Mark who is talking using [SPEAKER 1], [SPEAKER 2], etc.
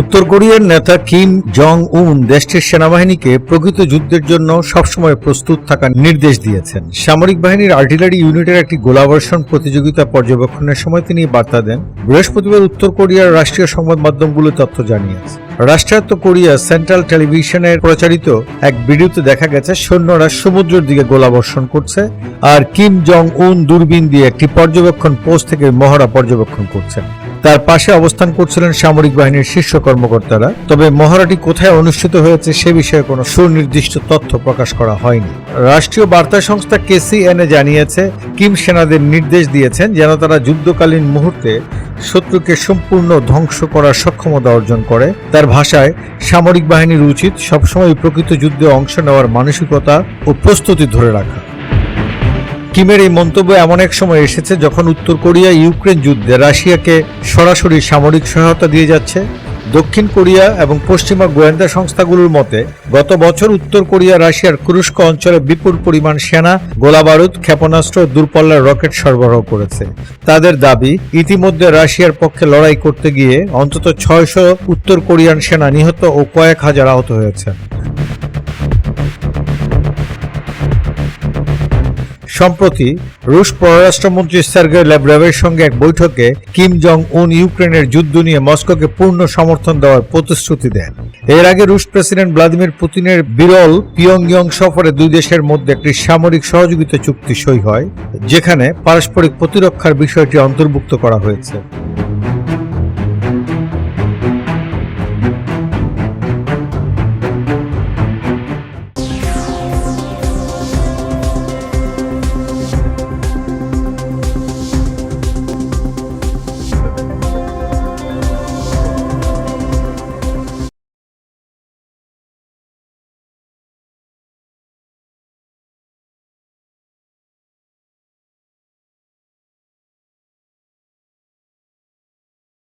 [SPEAKER 1] উত্তর কোরিয়ার নেতা কিম জং উন দেশটির সেনাবাহিনীকে প্রকৃত যুদ্ধের জন্য সবসময় প্রস্তুত থাকার নির্দেশ দিয়েছেন। সামরিক বাহিনীর আর্টিলারি ইউনিটের একটি গোলাবর্ষণ প্রতিযোগিতা পর্যবেক্ষণের সময় তিনি বার্তা দেন। বৃহস্পতিবার উত্তর কোরিয়ার রাষ্ট্রীয় সংবাদ মাধ্যমগুলো তথ্য জানিয়েছে। রাষ্ট্রায়ত্ত কোরিয়া সেন্ট্রাল টেলিভিশনের প্রচারিত এক ভিডিওতে দেখা গেছে, সৈন্যরা সমুদ্রের দিকে গোলাবর্ষণ করছে আর কিম জং উন দূরবীন দিয়ে একটি পর্যবেক্ষণ পোস্ট থেকে মহড়া পর্যবেক্ষণ করছেন। তার পাশে অবস্থান করছিলেন সামরিক বাহিনীর শীর্ষ কর্মকর্তারা। তবে মহড়াটি কোথায় অনুষ্ঠিত হয়েছে সে বিষয়ে কোনো সুনির্দিষ্ট তথ্য প্রকাশ করা হয়নি। রাষ্ট্রীয় বার্তা সংস্থা কেসিএনএ জানিয়েছে, কিম সেনাদের নির্দেশ দিয়েছেন যেন তারা যুদ্ধকালীন মুহূর্তে শত্রুকে সম্পূর্ণ ধ্বংস করার সক্ষমতা অর্জন করে। তার ভাষায়, সামরিক বাহিনীর উচিত সবসময় প্রকৃত যুদ্ধে অংশ নেওয়ার মানসিকতা ও প্রস্তুতি ধরে রাখা। কিমের এই মন্তব্য এমন এক সময় এসেছে যখন উত্তর কোরিয়া, ইউক্রেন যুদ্ধে রাশিয়াকে সরাসরি সামরিক সহায়তা দিয়ে যাচ্ছে। দক্ষিণ কোরিয়া এবং পশ্চিমা গোয়েন্দা সংস্থাগুলোর মতে, গত বছর উত্তর কোরিয়া রাশিয়ার কুরস্ক অঞ্চলে বিপুল পরিমাণ সেনা, গোলাবারুদ, ক্ষেপণাস্ত্র, দূরপল্লার রকেট সরবরাহ করেছে। তাদের দাবি, ইতিমধ্যে রাশিয়ার পক্ষে লড়াই করতে গিয়ে অন্তত ছয়শো উত্তর কোরিয়ান সেনা নিহত ও কয়েক হাজার আহত হয়েছেন সম্প্রতি রুশ পররাষ্ট্রমন্ত্রী সার্গে ল্যাব্রাভের সঙ্গে এক বৈঠকে কিম জং উন ইউক্রেনের যুদ্ধ নিয়ে মস্কোকে পূর্ণ সমর্থন দেওয়ার প্রতিশ্রুতি দেন। এর আগে রুশ প্রেসিডেন্ট ভ্লাদিমির পুতিনের বিরল পিয়ংইয়ং সফরে দুই দেশের মধ্যে একটি সামরিক সহযোগিতা চুক্তি সই হয়, যেখানে পারস্পরিক প্রতিরক্ষার বিষয়টি অন্তর্ভুক্ত করা হয়েছে।